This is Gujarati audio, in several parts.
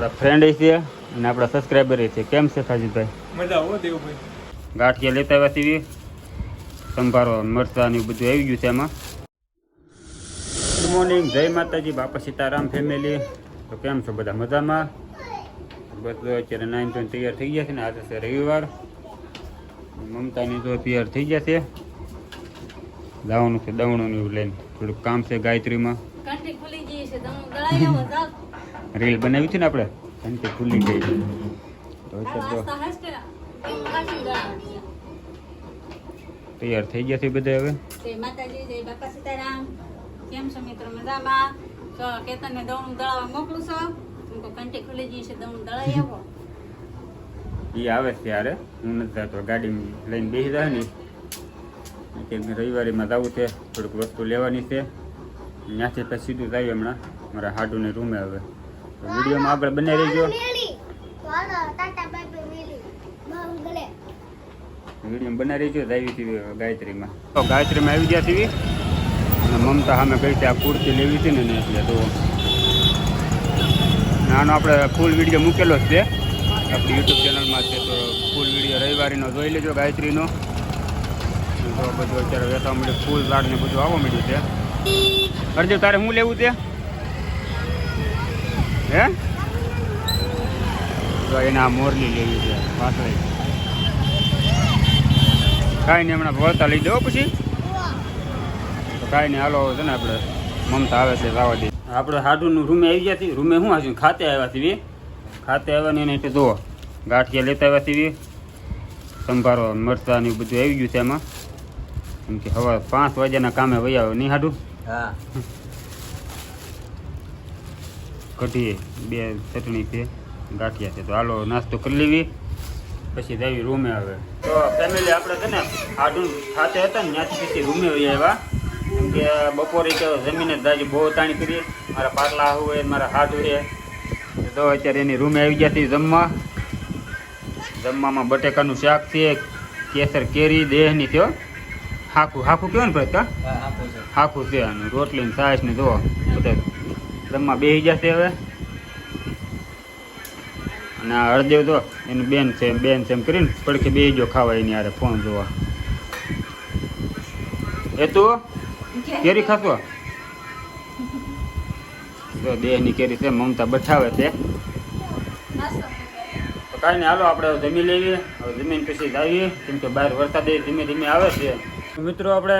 આપણા ફ્રેન્ડ છે અને આપણા સબસ્ક્રાઈબર છે. કેમ છે સાજીદભાઈ મજા હો દેવભાઈ ગાંઠિયા લેતા આવ્યા સીવી સંભારો મરચાં ને એવું બધું આવી ગયું છે એમાં. ગુડ મોર્નિંગ જય માતાજી. બાપા સીતારામ ફેમિલી તો કેમ છો બધા? મજામાં? બસ જો અત્યારે નાઈન ધોઈને તૈયાર થઈ ગયા છે ને આજે છે રવિવાર. મમતાની તો તૈયાર થઈ ગયા છે. જવાનું છે દવણું એવું લઈને. થોડુંક કામ છે ગાયત્રીમાં. ખુલી ગઈ છે. રીલ બનાવી છે ને આપણે? ઘંટી ખુલ્લી ગઈ. તો. તૈયાર થઈ ગયા છે બધા હવે? જય માતાજી જય બાપા સીતારામ. કેમ છો મિત્રો? મજામાં? તો કેતનને દવણું દળાવવા મોકલું છો. ખુલી ગઈ છે દવણું દળાઈ આવો. એ આવે ત્યારે. હું નથી જતો ગાડી લઈને બેસી જાય ને. અત્યારે રવિવારીમાં જવું છે થોડીક વસ્તુ લેવાની છે. ત્યાંથી પછી સીધું જાય હમણાં. મારા હાડુને રૂમે હવે. વિડીયોમાં આગળ બને રહેજો. વીડિયો બના રહેજો આવી હતી ગાયત્રીમાં. તો ગાયત્રીમાં આવી ગયા હતી અને મમતા સામે કઈ છે આ કુર્તી લેવી હતી ને એટલે તો આનો આપણે ફૂલ વીડિયો મૂકેલો જ છે. આપણી યુટ્યુબ ચેનલમાં છે તો ફૂલ વીડિયો રવિવારીનો જોઈ લેજો ગાયત્રીનો. તો બધું અત્યારે વેચવા મળ્યું ફૂલ ઝાડ ને બધું આવવા મળ્યું છે. અરજુ તારે શું લેવું છે? હે? તો એના મોરલી લેવી છે પાછળ કાંઈ નહીં, હમણાં વળતા લઈ દો પછી. તો કાંઈ નહીં, હાલો છે ને આપણે મમતા આવે છે જવા દે. આપણે હાડુનું રૂમે આવી ગયા હતી રૂમે શું આવ્યું ખાતે આવ્યા છીએ ખાતે આવ્યા ને એને એટલે જુઓ, ગાંઠિયા લેતા આવ્યા છીએ સંભારો, મરચાં ને બધું આવી ગયું છે એમાં. કેમ કે હવે પાંચ વાગ્યાના કામે આવ્યો નહીં હાડું? હા. કઢી બે ચટણી છે ગાંઠિયા છે. તો હાલો નાસ્તો કરી લેવી. પછી દેવી રૂમે આવે. તો ફેમિલી આપણે છે ને હાડું ખાતે હતા ને ત્યાંથી પછી રૂમે હોય આવ્યા. કેમ કે બપોરે તો જમીને દાજી બહુ તાણી કરી. મારા પાટલા હોય મારા હાથ હોય. તો અત્યારે એની રૂમે આવી ગયા હતી જમવા. જમવામાં બટેકાનું શાક છે કેસર કેરી દેહની થયો હાખું હાખું કેવું ને પ્રતા હાખું છે. અને રોટલી ને છાશ ને જો બધા જમવા બેસી જશે હવે. અને આ હળદેવ તો એની બેન છે બેન છે એમ કરીને પડખે બેસી જો ખાવા એની યારે ફોન જોવા. એ તું? કેરી ખાતો તો દેહની કેરી છે, મમતા બઠાવે છે. તો કાંઈ નહીં, હાલો આપણે જમી લેવી હવે જમીન પછી જાવીએ કેમ કે બહાર વરસાદ ધીમે ધીમે આવે છે. મિત્રો, આપણે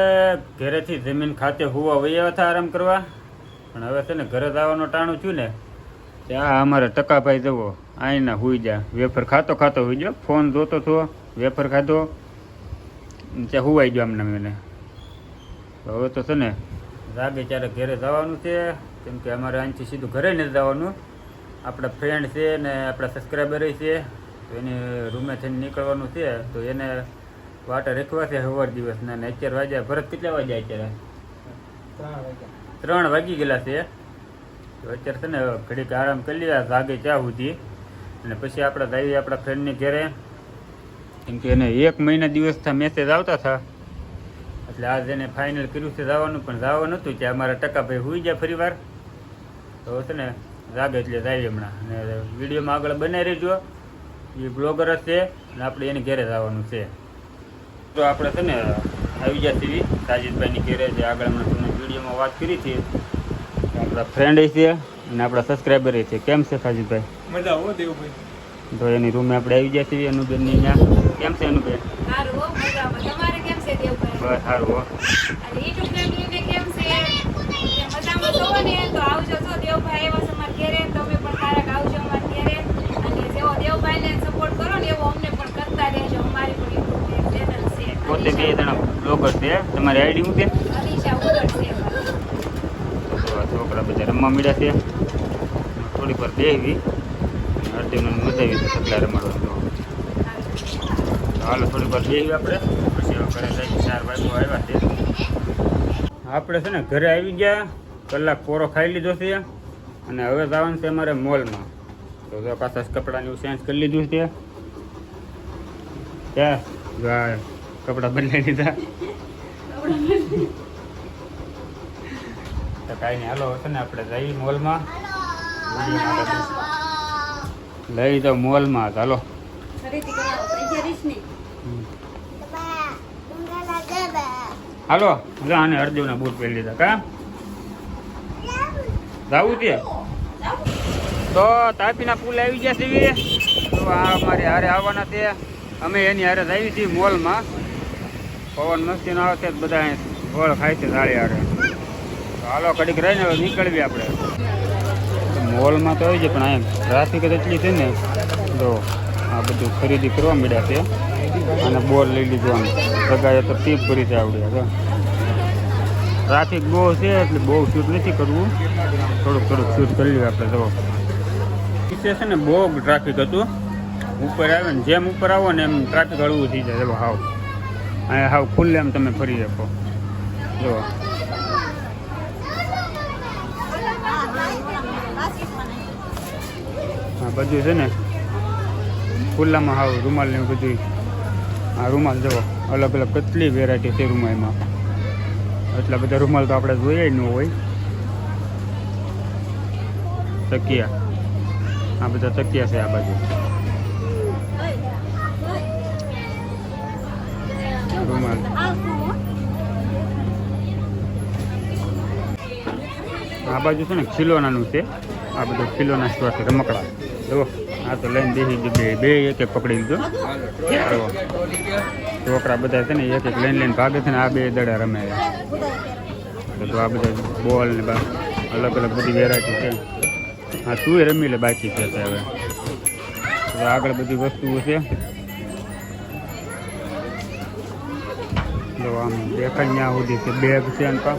ઘરેથી જમીન ખાતે હોવા વૈયા હતા આરામ કરવા. પણ હવે છે ને ઘરે જવાનું ટાણું છું ને ત્યાં અમારે ટકાભાઈ જવો આઈના હુઈ જા. વેફર ખાતો ખાતો હુઈ ગયો. ફોન જોતો છો વેફર ખાધો ત્યાં હુવાઈ ગયો આમને મને. હવે તો છે ને જાગે ત્યારે ઘરે જવાનું છે, કેમ કે અમારે અહીંથી સીધું ઘરે નથી જવાનું. આપણા ફ્રેન્ડ છે ને આપણા સબસ્ક્રાઈબર છે, તો એને રૂમે થઈને નીકળવાનું છે, તો એને વાટા રેખવા છે સવાર દિવસના, ને અત્યારે વાગ્યા, ભરત કેટલા વાગ્યા અત્યારે? ત્રણ વાગી ગયેલા છે. અત્યારે છે ને ઘડીક આરામ કરી લીધા જાગે ત્યાં સુધી. અને પછી આપણે જઈએ આપણા ફ્રેન્ડની ઘેરે, કેમ કે એને એક મહિના દિવસથી મેસેજ આવતા હતા એટલે આજ એને ફાઇનલ કર્યું છે જવાનું, પણ જવાનું નહોતું કે અમારા ટકાભાઈ હોઈ જાય ફરી વાર તો છે ને જાગે એટલે જાય હમણાં. અને વિડીયોમાં આગળ બનાવી રહેજો. એ બ્લોગર જ છે અને આપણે એને ઘરે જવાનું છે. તો આપણે છે ને આવી ગયા છીએ. સાજીદભાઈની ઘેરે જે આગળ હમણાં તમને વિડીયોમાં વાત કરી હતી. આપણા ફ્રેન્ડ છે અને આપણા સબસ્ક્રાઈબર છે. કેમ છે સાજીભાઈ? મજા હો દેવભાઈ તો એની રૂમે આપણે આવી ગયા છીએ અનુબેનની ત્યાં. કેમ છે અનુબેન? સારું હો મજામાં. તમારે કેમ છે દેવભાઈ બસ સારું હો. અને યુટ્યુબ ફેમિલીને કેમ છે મજામાં છો ને? તો આવજો છો દેવભાઈ એવા છે અમારા ઘરે. તમે પણ ક્યારેક આવજો અમારા ઘરે. અને જેવો દેવભાઈને સપોર્ટ કરો ને એવો અમને પણ કરતા રહેજો. અમારી પણ યુટ્યુબ ચેનલ છે. પોતે બે જણા બ્લોગર છે. તમારી આઈડી શું છે અલીશા ઉગડ છે તો આ છોકરા બધા રમવા મળ્યા છે. થોડીક વાર બેહવી અર્જુનને મજા આવી તો સગલા રમાડવા. હાલો થોડીક વાર દેવી આપણે. પછી ઘરે ચાર વાગ્યો આવ્યા છે. આપણે છે ને ઘરે આવી ગયા. કલાક પોરો ખાઈ લીધો છે. અને હવે જવાનું છે અમારે મોલમાં. તો જો પાછા કપડાને એવું ચેન્જ કરી લીધું છે. ત્યાં કપડાં બદલાઈ લીધા. કાંઈ નહીં. હાલો છે ને આપણે જઈએ મોલમાં. લઈ જાઓ મોલમાં. ચાલો હાલો જા અને અર્જુનના બૂટ પહેરી લીધા. કા? જાવું છે? તો તાપીના પુલ આવી ગયા છે તો આ અમારી હારે આવવાના છે. અમે એની હારે જ આવી છીએ મોલમાં. પવન મસ્તીનો આવે છે બધા ગોળ ખાય છે સાડી હારે. હાલો, કડીક રહીને હવે નીકળવી આપણે. મોલમાં તો આવી છે પણ અહીંયા ટ્રાફિક જ એટલી છે ને જો આ બધું ખરીદી કરવા મળ્યા છે. અને બોર લઈ લીધો આમ. સગાએ તો ટીપ ભરી છે આવડી, હવે. ટ્રાફિક બહુ છે, એટલે બહુ શૂટ નથી કરવું. થોડુંક થોડુંક શૂટ કરી લઈએ આપણે જો નીચે છે ને બહુ ટ્રાફિક હતું. ઉપર આવે ને જેમ ઉપર આવો ને એમ ટ્રાફિક હળવું થઈ જાય હાવ. અહીંયા હાવ ખુલ્લે એમ તમે ફરી શકો. જો બધું છે ને, ખુલ્લામાં હાવ રૂમાલ ને બધું આ રૂમાલ જવો અલગ અલગ કેટલી વેરાયટી છે રૂમાલમાં. એટલા બધા રૂમાલ તો આપણે જોઈએ ન હોય. તકિયા આ બધા તકિયા છે આ બાજુ. રૂમાલ. આ બાજુ છે ને ખીલોનાનું છે. આ બધું ખીલોના સ્ટોર છે, રમકડા. જુઓ, આ તો લઈને બેસી બે બે એક એક પકડી લીધો. છોકરા બધા છે ને, એક એક લઈને લઈને ભાગે છે ને, આ બે દડા રમે તો આ બધા બોલ ને અલગ અલગ બધી વેરાયટી છે. હા તું રમી લે બાકી છે હવે? આગળ બધી વસ્તુઓ છે. જો આમ દેખાય ત્યાં સુધી છે બેગ છે ને પા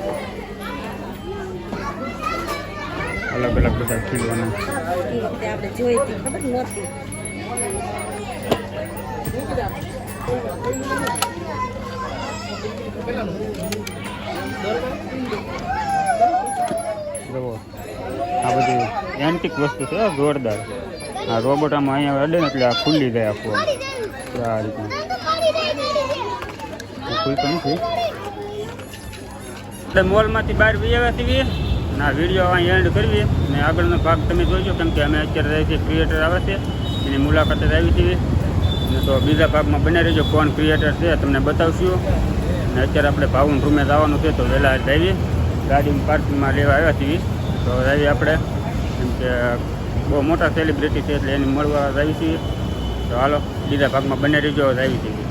અલગ અલગ બધા ખીલવાના. આપણે જોઈ હતી ખબર નહોતી આ બધી એન્ટિક વસ્તુ છે હો, જોરદાર. આ રોબોટ આમાં અહીંયા અડે ને એટલે આ ખુલ્લી જાય આખું આ રીતના આ નથી. એટલે મોલમાંથી બહાર વી આવ્યા છીએ આ વીડિયો અહીં એન્ડ કરવી ને આગળનો ભાગ તમે જોઈજો કેમ કે અમે અત્યારે રહી છીએ ક્રિએટર આવે છે, એની મુલાકાતે જ આવી છીએ. અને તો બીજા ભાગમાં બને રહેજો, કોણ ક્રિએટર છે તમને બતાવશું. અને અત્યારે આપણે ભાવન રૂમે જવાનું છે, તો વહેલા આવીએ. ગાડી પાર્કિંગમાં લેવા આવ્યા છીએ. તો આવી આપણે. કેમ કે બહુ મોટા સેલિબ્રિટી છે એટલે એને મળવા આવી છીએ. તો હાલો, બીજા ભાગમાં બને રહેજો આવી છીએ.